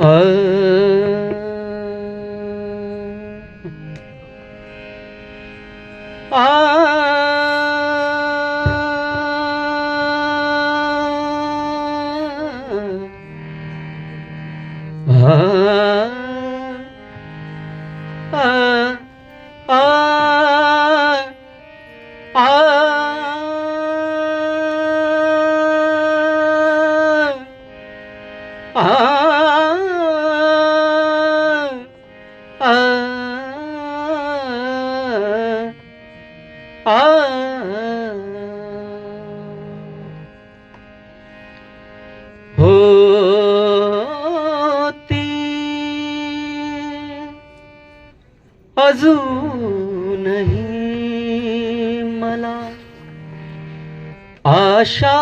ਆ होती. अजूनही मला आशा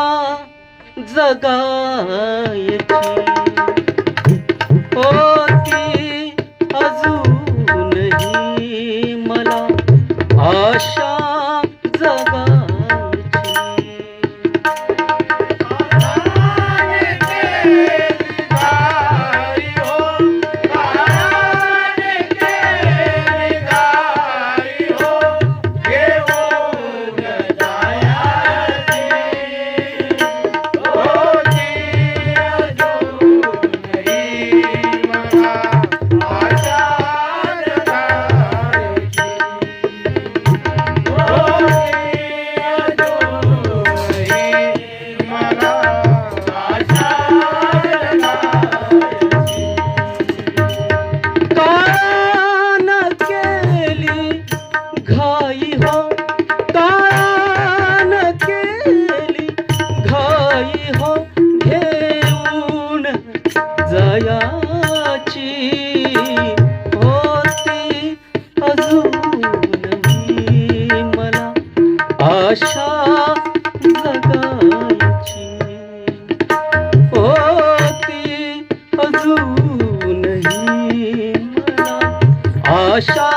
जगायची होती. अजूनही मला आशा घाई हो कान केली घाई हो घेऊन जयाची होती अजूनही मला आशा जगायची होती अजूनही मला आशा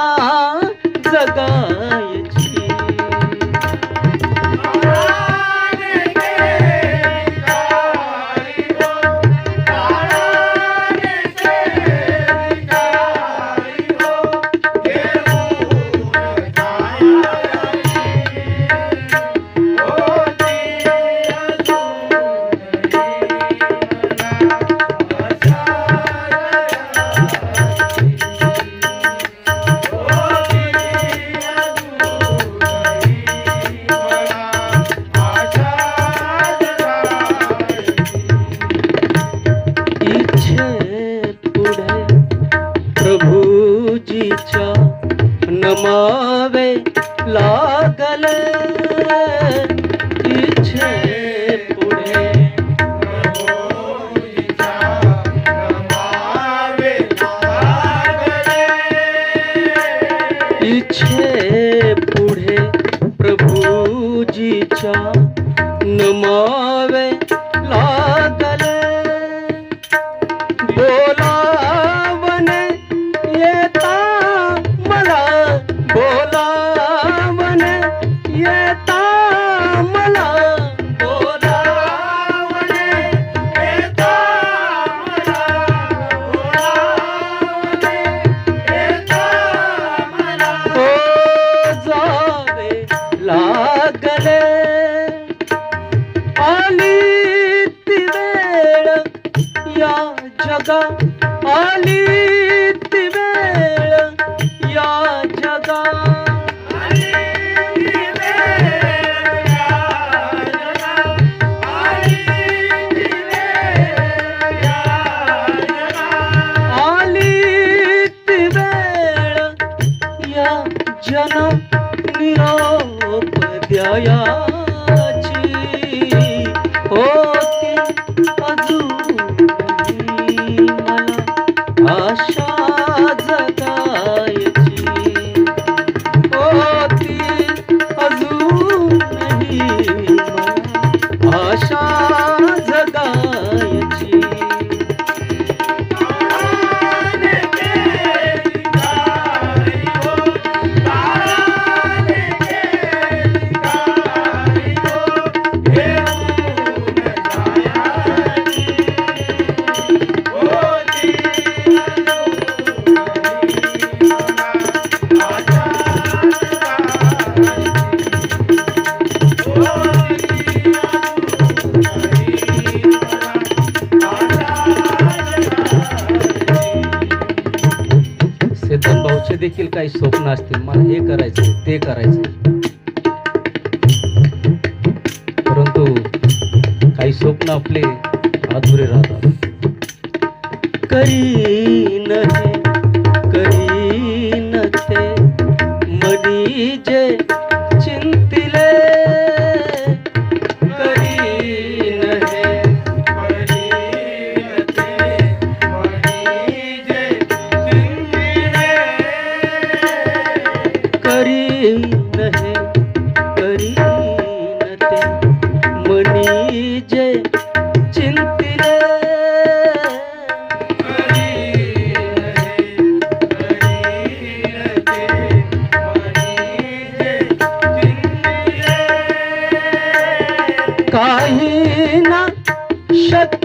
પાવે લાગલ ઈચ્છે પુણે ઈચ્છે પુઢે પ્રભુજી ચા નમાવે. देखील काही स्वप्न असतील. मला हे करायचं ते करायचं परंतु काही स्वप्न आपले अधुरे राहतात. करी न करी न ते मनी जे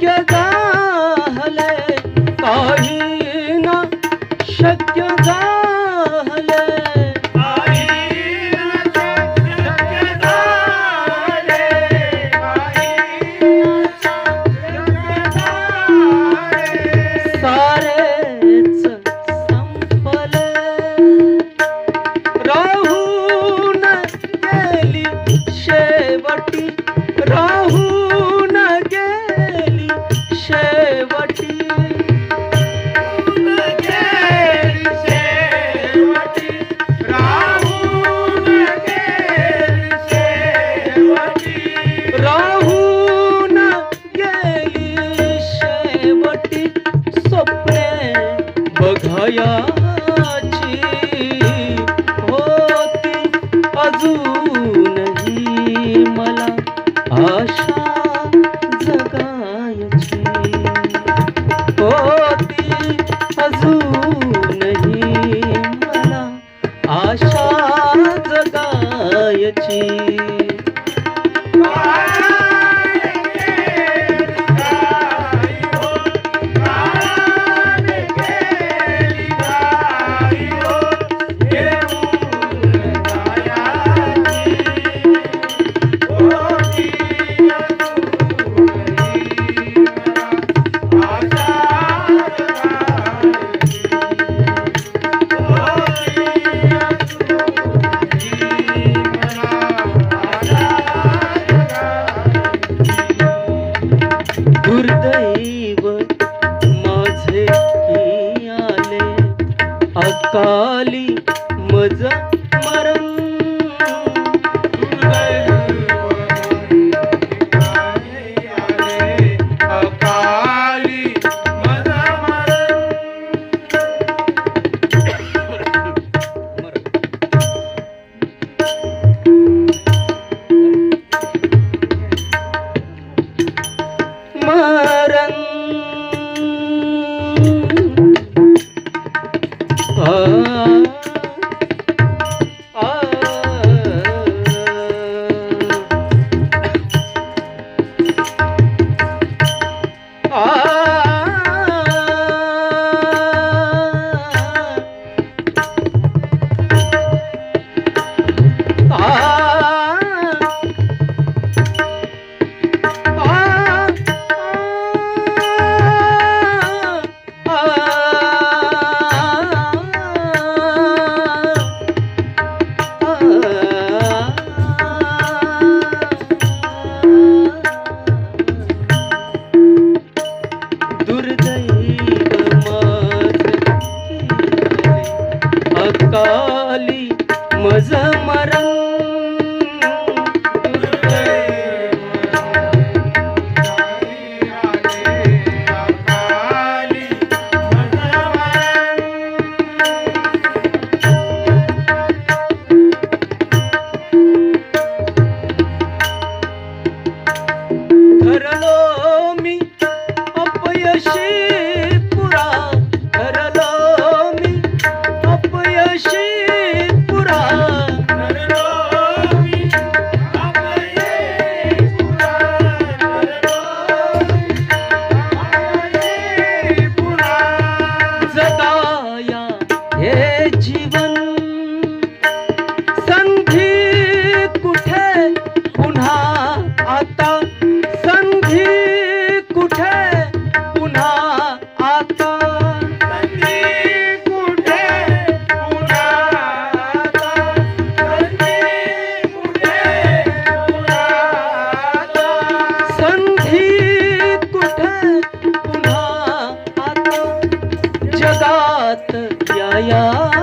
Jagad. Oh, 呀呀。